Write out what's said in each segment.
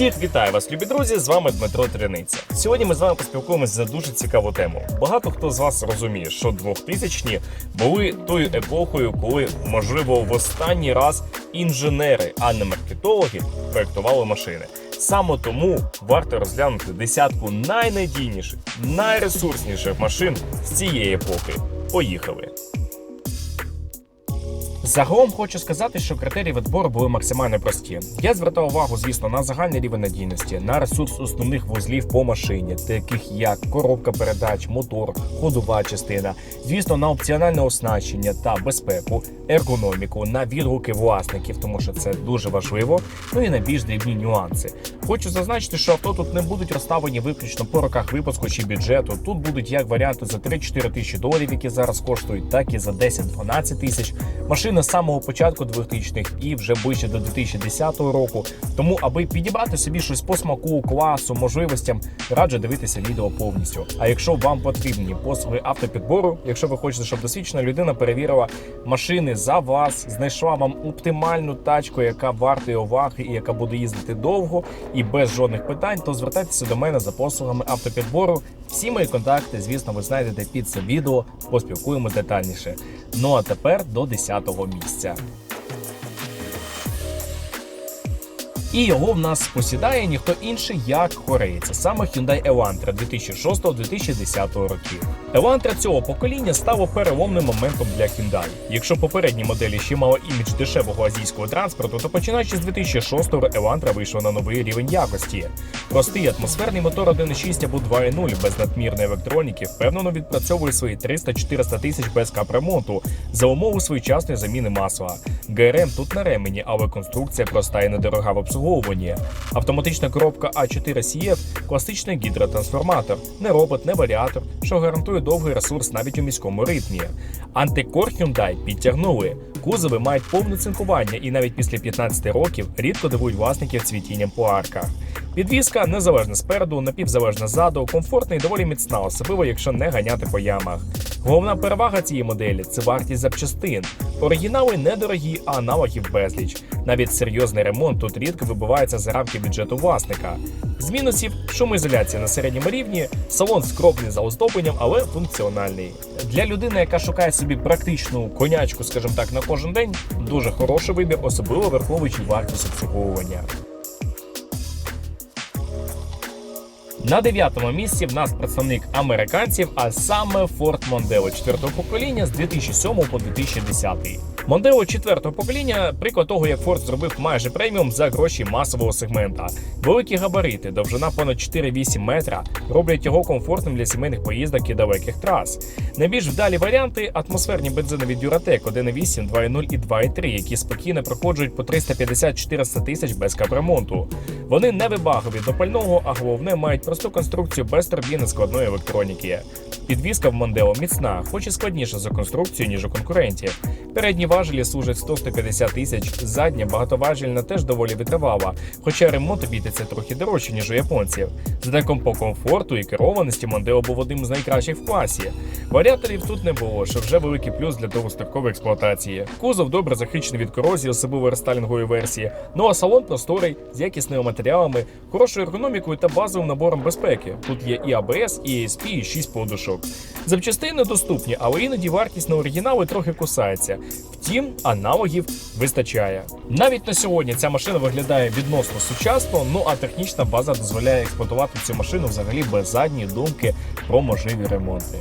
Всіх вітаю вас, любі друзі! З вами Дмитро Триниця. Сьогодні ми з вами поспілкуємося за дуже цікаву тему. Багато хто з вас розуміє, що 2000-ні були тою епохою, коли, можливо, в останній раз інженери, а не маркетологи, проектували машини. Саме тому варто розглянути десятку найнадійніших, найресурсніших машин з цієї епохи. Поїхали! Загалом хочу сказати, що критерії відбору були максимально прості. Я звертав увагу, звісно, на загальний рівень надійності, на ресурс основних вузлів по машині, таких як коробка передач, мотор, ходова частина, звісно, на опціональне оснащення та безпеку, ергономіку, на відгуки власників, тому що це дуже важливо. Ну і на більш дрібні нюанси. Хочу зазначити, що авто тут не будуть розставлені виключно по роках випуску чи бюджету. Тут будуть як варіанти за 3-4 тисячі доларів, які зараз коштують, так і за 10-12 тисяч. Машина з самого початку 2000-х і вже ближче до 2010 року. Тому, аби підібрати собі щось по смаку, класу, можливостям, раджу дивитися відео повністю. А якщо вам потрібні послуги автопідбору, якщо ви хочете, щоб досвідчена людина перевірила машини за вас, знайшла вам оптимальну тачку, яка вартує уваги і яка буде їздити довго і без жодних питань, то звертайтеся до мене за послугами автопідбору. Всі мої контакти, звісно, ви знайдете під це відео. Поспілкуємось детальніше. Ну а тепер до 10-го місця. І його в нас посідає ніхто інший, як кореєць, саме Hyundai Elantra 2006-2010 років. Elantra цього покоління стало переломним моментом для Hyundai. Якщо попередні моделі ще мали імідж дешевого азійського транспорту, то починаючи з 2006-го Elantra вийшла на новий рівень якості. Простий атмосферний мотор 1.6 або 2.0 без надмірної електроніки впевнено відпрацьовує свої 300-400 тисяч без капремонту за умови своєчасної заміни масла. ГРМ тут на ремені, але конструкція проста і недорога в обслуговуванні. Автоматична коробка А4 CF – класичний гідротрансформатор, не робот, не варіатор, що гарантує довгий ресурс навіть у міському ритмі. Антикор Hyundai підтягнули. Кузови мають повне цинкування і навіть після 15 років рідко дивують власників цвітінням по арках. Підвізка незалежна спереду, напівзалежна ззаду, комфортна і доволі міцна, особливо якщо не ганяти по ямах. Головна перевага цієї моделі це вартість запчастин. Оригінали недорогі, а аналогів безліч. Навіть серйозний ремонт тут рідко вибивається за рамки бюджету власника. З мінусів шумоізоляція на середньому рівні, салон скромний за оздобленням, але функціональний. Для людини, яка шукає собі практичну конячку, скажімо так, на кожен день, дуже хороший вибір, особливо враховуючи вартість обслуговування. На дев'ятому місці в нас представник американців, а саме Ford Mondeo 4 покоління з 2007 по 2010. Mondeo 4 покоління приклад того, як Ford зробив майже преміум за гроші масового сегмента. Великі габарити, довжина понад 4,8 метра, роблять його комфортним для сімейних поїздок і далеких трас. Найбільш вдалі варіанти атмосферні бензинові Duratec 1.8, 2.0 і 2.3, які спокійно проходжують по 350-400 тисяч без капремонту. Вони не вибагові до пального, а головне мають просту конструкцію без турбіни складної електроніки. Підвізка в Mondeo міцна, хоч і складніша за конструкцію, ніж у конкурентів. Передні важелі служать 100-150 тисяч, задня багатоважільна теж доволі витривала, хоча ремонт обійдеться трохи дорожче, ніж у японців. Знаком по комфорту і керованості Mondeo був одним з найкращих в класі. Варіаторів тут не було, що вже великий плюс для довгострокової експлуатації. Кузов добре захищений від корозії, особливо рестайлінгової версії. Ну а салон просторий з якісними матеріалами, хорошою ергономікою та базовим набором безпеки. Тут є і ABS, і ESP, і 6 подушок. Запчастини доступні, але іноді вартість на оригінали трохи кусається. Втім, аналогів вистачає. Навіть на сьогодні ця машина виглядає відносно сучасно, ну а технічна база дозволяє експлуатувати цю машину взагалі без задньої думки про можливі ремонти.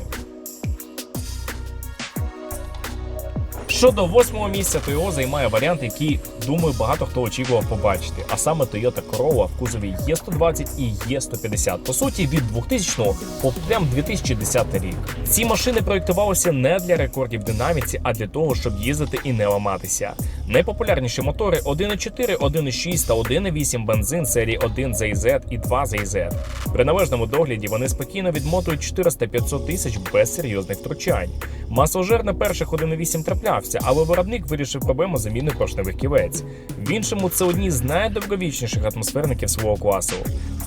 Щодо восьмого місця, то його займає варіант, який, думаю, багато хто очікував побачити, а саме Toyota Corolla в кузові Е120 і Е150. По суті, від 2000 по прям 2010 рік. Ці машини проєктувалися не для рекордів динаміці, а для того, щоб їздити і не ламатися. Найпопулярніші мотори 1.4, 1.6 та 1.8 бензин серії 1 ZZ і 2 ZZ. При належному догляді вони спокійно відмотують 400-500 тисяч без серйозних втручань. Масложер на перших 1.8 траплявся, але виробник вирішив проблему заміни поршневих ківець. В іншому це одні з найдовговічніших атмосферників свого класу.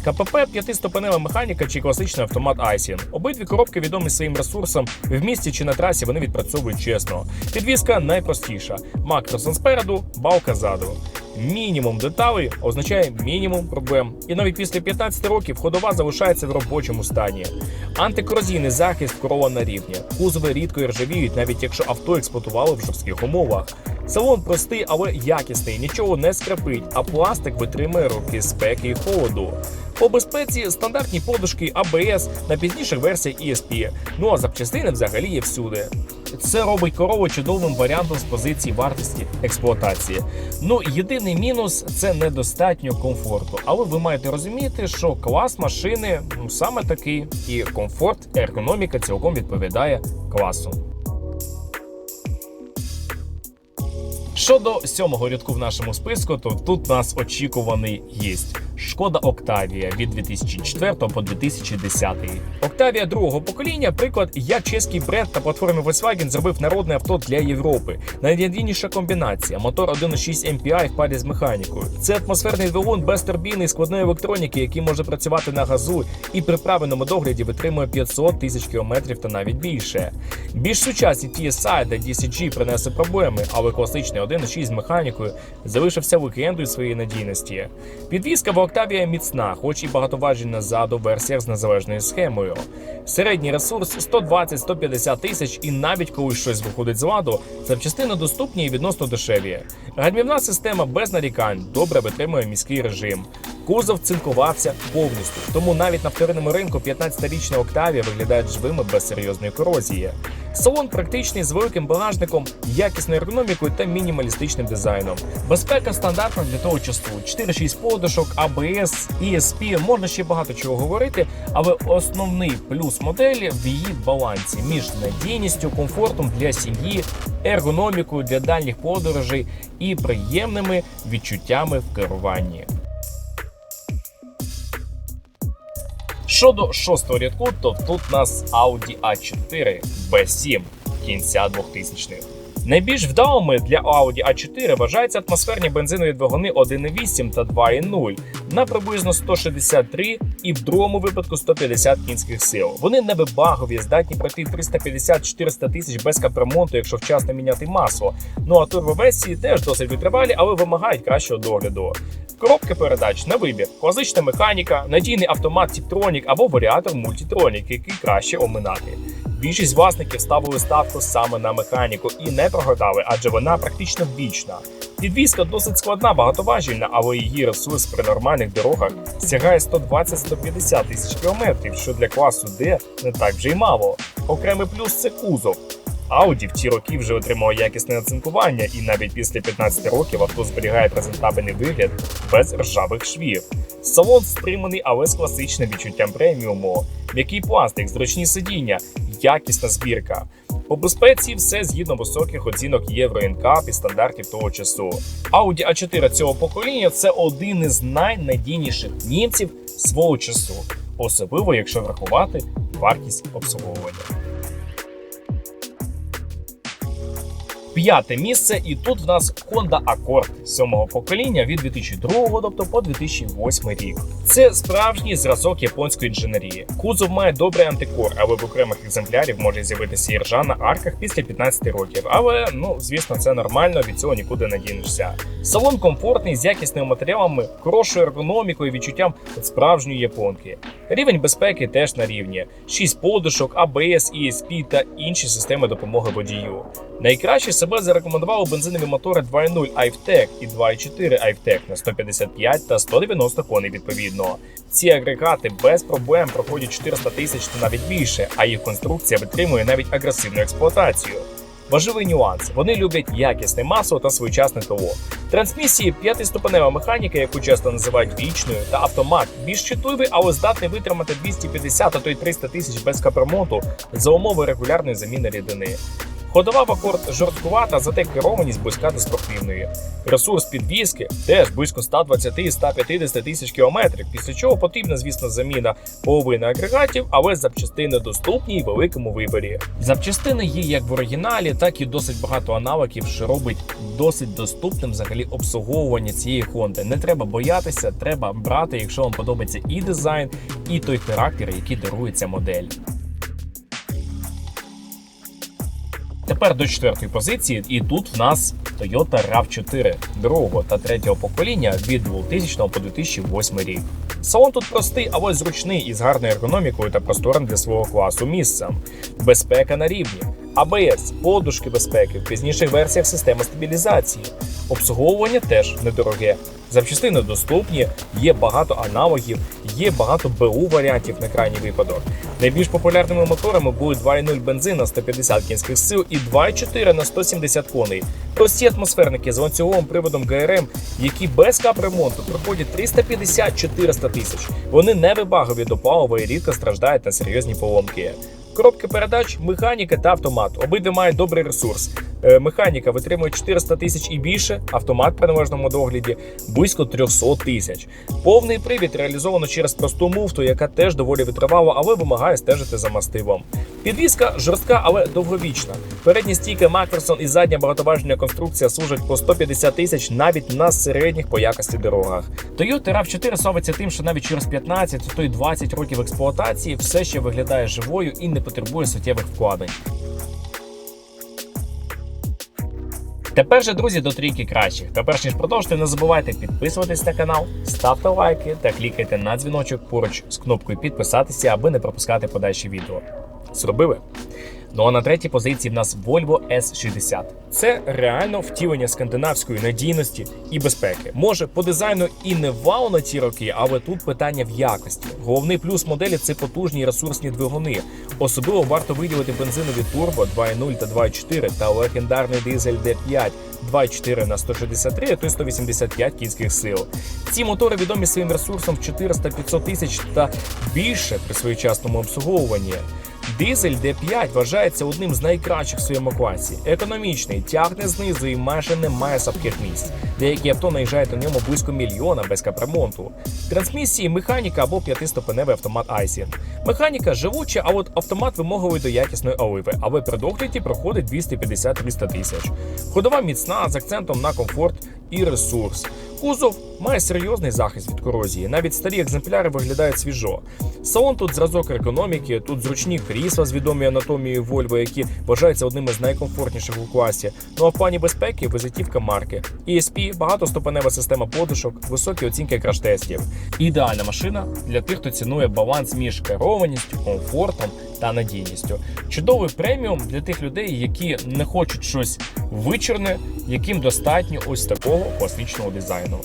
КПП п'ятиступенева механіка чи класичний автомат Айсін. Обидві коробки відомі своїм ресурсом. В місті чи на трасі вони відпрацьовують чесно. Підвізка найпростіша. Мактерсон спереду, балка ззаду. Мінімум деталей означає мінімум проблем. І навіть після 15 років ходова залишається в робочому стані. Антикорозійний захист крова на рівні. Кузови рідко ржавіють, навіть якщо авто експлуатували в жорстких умовах. Салон простий, але якісний, нічого не скрипить, а пластик витримує роки спеки і холоду. По безпеці стандартні подушки ABS на пізніших версіях ESP. Ну а запчастини взагалі є всюди. Це робить корову чудовим варіантом з позиції вартості експлуатації. Ну єдиний мінус це недостатньо комфорту. Але ви маєте розуміти, що клас машини ну, саме такий, і комфорт, ергономіка цілком відповідає класу. Щодо сьомого рядку в нашому списку, то тут нас очікуваний гість. Шкода Октавія від 2004 по 2010. Октавія другого покоління приклад, як чеський бренд та платформі Volkswagen зробив народне авто для Європи. Найнадійніша комбінація. Мотор 1.6 MPI в парі з механікою. Це атмосферний двигун без турбіни і складної електроніки, який може працювати на газу і при правильному догляді витримує 500 тисяч кілометрів та навіть більше. Більш сучасні TSI та DCG принесли проблеми, але класичний 1.6 з механікою залишився вікенду своєї надійності. Підвізка в Октавія міцна, хоч і багатоважільна ззаду версіях з незалежною схемою. Середній ресурс 120-150 тисяч, і навіть коли щось виходить з ладу, запчастини доступні і відносно дешеві. Гальмівна система без нарікань добре витримує міський режим. Кузов цинкувався повністю, тому навіть на вторинному ринку 15-річна Октавія виглядає живими без серйозної корозії. Салон практичний з великим багажником, якісною ергономікою та мінімалістичним дизайном. Безпека стандартна для того часу. 4-6 подушок, ABS, ESP, можна ще багато чого говорити, але основний плюс моделі в її балансі між надійністю, комфортом для сім'ї, ергономікою для дальніх подорожей і приємними відчуттями в керуванні. Щодо шостого рядку, то тут нас Audi A4 B7 кінця 2000-х. Найбільш вдалими для Audi A4 вважаються атмосферні бензинові двигуни 1.8 та 2.0 на приблизно 163 і в другому випадку 150 кінських сил. Вони невибагові, здатні пройти 350-400 тисяч без капремонту, якщо вчасно міняти масло. Ну а турбоверсії теж досить витривалі, але вимагають кращого догляду. Коробки передач на вибір, класична механіка, надійний автомат Tiptronic або варіатор Multitronic, який краще оминати. Більшість власників ставили ставку саме на механіку і не прогадали, адже вона практично вічна. Підвізка досить складна, багатоважільна, але її ресурс при нормальних дорогах сягає 120-150 тисяч кілометрів, що для класу D не так вже й мало. Окремий плюс це кузов. Audi в ті роки вже отримало якісне оцинкування, і навіть після 15 років авто зберігає презентабельний вигляд без ржавих швів. Салон стриманий, але з класичним відчуттям преміуму, м'який пластик, зручні сидіння, якісна збірка. По безпеці все згідно високих оцінок Євро НК і стандартів того часу. Audi A4 цього покоління це один із найнадійніших німців свого часу, особливо якщо врахувати вартість обслуговування. П'яте місце, і тут в нас Honda Accord сьомого покоління від 2002 тобто по 2008 рік. Це справжній зразок японської інженерії. Кузов має добрий антикор, але в окремих екземплярів може з'явитися і ржа на арках після 15 років. Але ну звісно, це нормально, від цього нікуди не дінешся. Салон комфортний з якісними матеріалами, хорошою ергономікою, відчуттям справжньої японки. Рівень безпеки теж на рівні: 6 подушок, ABS, ESP та інші системи допомоги водію. Найкраще себе зарекомендували бензинові мотори 2.0 iVTEC і 2.4 iVTEC на 155 та 190 коней відповідно. Ці агрегати без проблем проходять 400 тисяч та навіть більше, а їх конструкція витримує навіть агресивну експлуатацію. Важливий нюанс: вони люблять якісне масло та своєчасне ТО. Трансмісії п'ятиступенева механіка, яку часто називають вічною, та автомат більш чутливий, але здатний витримати 250 а то й 300 тисяч без капремонту за умови регулярної заміни рідини. Ходова в жорсткувата, зате керованість близька до спортивної. Ресурс підвізки теж близько 120-150 тисяч кілометрів, після чого потрібна, звісно, заміна половини агрегатів, але запчастини доступні і в великому виборі. Запчастини є як в оригіналі, так і досить багато аналогів, що робить досить доступним взагалі обслуговування цієї Honda. Не треба боятися, треба брати, якщо вам подобається і дизайн, і той характер, який дарує ця модель. Тепер до четвертої позиції, і тут в нас Toyota RAV4 другого та третього покоління від 2000 по 2008 рік. Салон тут простий, але зручний із гарною ергономікою та просторим для свого класу місцем. Безпека на рівні. АБС, подушки безпеки, в пізніших версіях система стабілізації. Обслуговування теж недороге. Запчастини доступні, є багато аналогів, є багато БУ варіантів на крайній випадок. Найбільш популярними моторами будуть 2.0 бензин на 150 кінських сил і 2.4 на 170 коней. Прості атмосферники з ланцюговим приводом ГРМ, які без капремонту проходять 350-400 тисяч. Вони не вибагові до палива і рідко страждають на серйозні поломки. Коробки передач, механіка та автомат. Обидві мають добрий ресурс. Е, Механіка витримує 400 тисяч і більше, автомат при належному догляді близько 300 тисяч. Повний привід реалізовано через просту муфту, яка теж доволі витривала, але вимагає стежити за мастивом. Підвізка жорстка, але довговічна. Передні стійки Макферсон і задня багатоважня конструкція служать по 150 тисяч навіть на середніх по якості дорогах. Toyota RAV4 славиться тим, що навіть через 15, а то й 20 років експлуатації все ще виглядає живою і не потребує суттєвих вкладень. Тепер же, друзі, до трійки кращих. Та перш ніж продовжити, не забувайте підписуватись на канал, ставте лайки та клікайте на дзвіночок поруч з кнопкою підписатися, аби не пропускати подальші відео. Зробили? Ну а на третій позиції в нас Volvo S60. Це реально втілення скандинавської надійності і безпеки. Може, по дизайну і не вау на ці роки, але тут питання в якості. Головний плюс моделі це потужні ресурсні двигуни. Особливо варто виділити бензинові турбо 2.0 та 2.4 та легендарний дизель D5 2.4 на 163, а то й 185 кінських сил. Ці мотори відомі своїм ресурсом в 400-500 тисяч та більше при своєчасному обслуговуванні. Дизель D5 вважається одним з найкращих в своєму класі. Економічний, тягне знизу і майже не має слабких місць. Деякі авто наїжджають на ньому близько мільйона без капремонту. Трансмісії механіка або п'ятиступеневий автомат Айсін. Механіка живуча, а от автомат вимоговий до якісної оливи, але при догляді проходить 250-300 тисяч. Ходова міцна з акцентом на комфорт і ресурс. Кузов має серйозний захист від корозії. Навіть старі екземпляри виглядають свіжо. Салон тут зразок економіки, тут зручні крісла з відомою анатомією Volvo, які вважаються одними з найкомфортніших у класі. Ну а в плані безпеки визитівка марки. ESP, багатоступенева система подушок, високі оцінки краш-тестів. Ідеальна машина для тих, хто цінує баланс між керованістю, комфортом та надійністю. Чудовий преміум для тих людей, які не хочуть щось вичорне, яким достатньо ось такого класичного дизайну.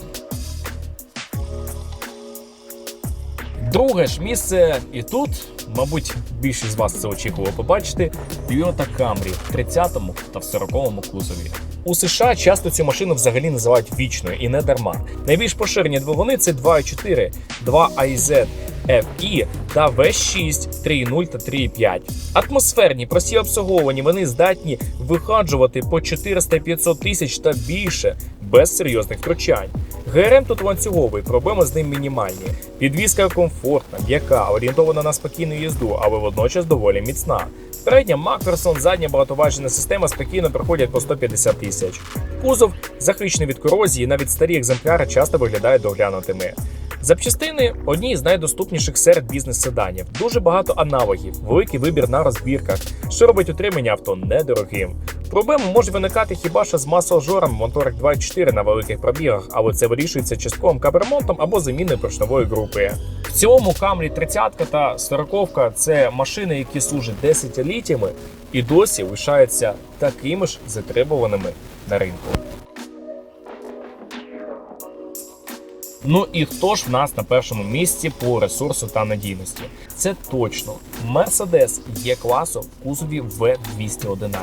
Друге ж місце, і тут, мабуть, більшість з вас це очікувало побачити. Toyota Camry в 30-му та в 40-му кузові. У США часто цю машину взагалі називають вічною і не дарма. Найбільш поширені двигуни це 2.4, 2IZ, FE та V6, 3.0 та 3.5. Атмосферні, прості обслуговувані, вони здатні вихаджувати по 400-500 тисяч та більше без серйозних втручань. ГРМ тут ланцюговий, проблеми з ним мінімальні. Підвізка комфортна, м'яка, орієнтована на спокійну їзду, але водночас доволі міцна. Передня Макферсон, задня багатоважна система спокійно проходять по 150 тисяч. Кузов захищений від корозії, навіть старі екземпляри часто виглядають доглянутими. Запчастини одні з найдоступніших серед бізнес-седанів. Дуже багато аналогів, великий вибір на розбірках, що робить утримання авто недорогим. Проблеми можуть виникати хіба що з масоажором моторик 2.4 на великих пробігах, але це вирішується частковим капремонтом або заміною поршневої групи. В цілому Camry 30 та 40 це машини, які служать десятиліттями і досі лишаються такими ж затребуваними на ринку. Ну і хто ж в нас на першому місці по ресурсу та надійності? Це точно Mercedes є класу в кузові V211.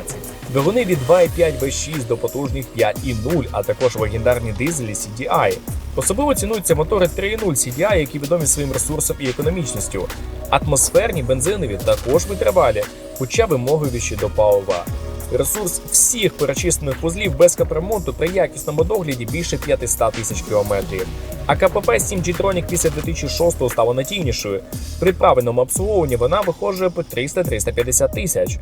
Двигуни від 2,5 V6 до потужних 5,0, а також легендарні дизелі CDI. Особливо цінуються мотори 3.0 CDI, які відомі своїм ресурсом і економічністю. Атмосферні бензинові також витривалі, хоча вимогливіші до палива. Ресурс всіх перечислених вузлів без капремонту при якісному догляді більше 500 тисяч кілометрів. А КПП 7 G-Tronic після 2006 стало надійнішою. При правильному обслуговуванні вона виходжує по 300-350 тисяч.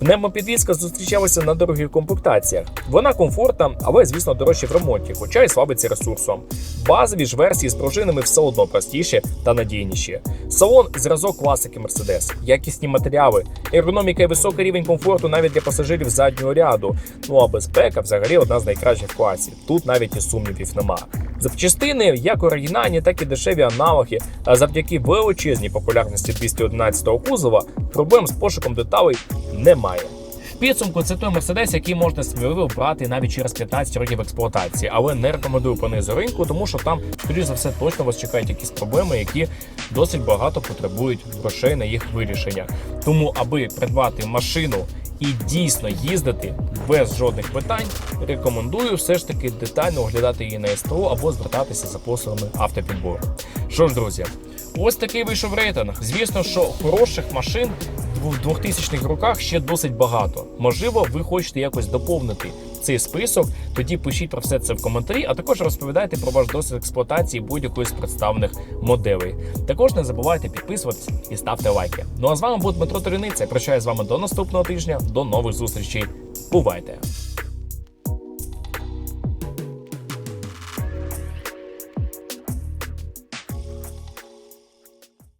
Пневмопідвізка зустрічалася на дорогих комплектаціях. Вона комфортна, але звісно дорожче в ремонті, хоча й слабиться ресурсом. Базові ж версії з пружинами все одно простіші та надійніші. Салон зразок класики Mercedes, якісні матеріали, ергономіка і високий рівень комфорту навіть для пасажирів заднього ряду. Ну а безпека взагалі одна з найкращих в класі. Тут навіть і сумнівів нема. Запчастини як оригінальні, так і дешеві аналоги. А завдяки величезній популярності 211-го кузова проблем з пошуком деталей немає. Підсумку це той мерседес, який можна сміливо брати навіть через 15 років експлуатації, але не рекомендую по низу ринку, тому що там, скоріш за все, точно вас чекають якісь проблеми, які досить багато потребують грошей на їх вирішення. Тому, аби придбати машину і дійсно їздити без жодних питань, рекомендую все ж таки детально оглядати її на СТО або звертатися за послугами автопідбору. Що ж, друзі, ось такий вийшов рейтинг. Звісно, що хороших машин в 2000-х роках ще досить багато. Можливо, ви хочете якось доповнити цей список. Тоді пишіть про все це в коментарі, а також розповідайте про ваш досвід експлуатації будь-якої з представлених моделей. Також не забувайте підписуватись і ставте лайки. Ну а з вами був Дмитро Ториниця. Прощаю з вами до наступного тижня. До нових зустрічей. Бувайте!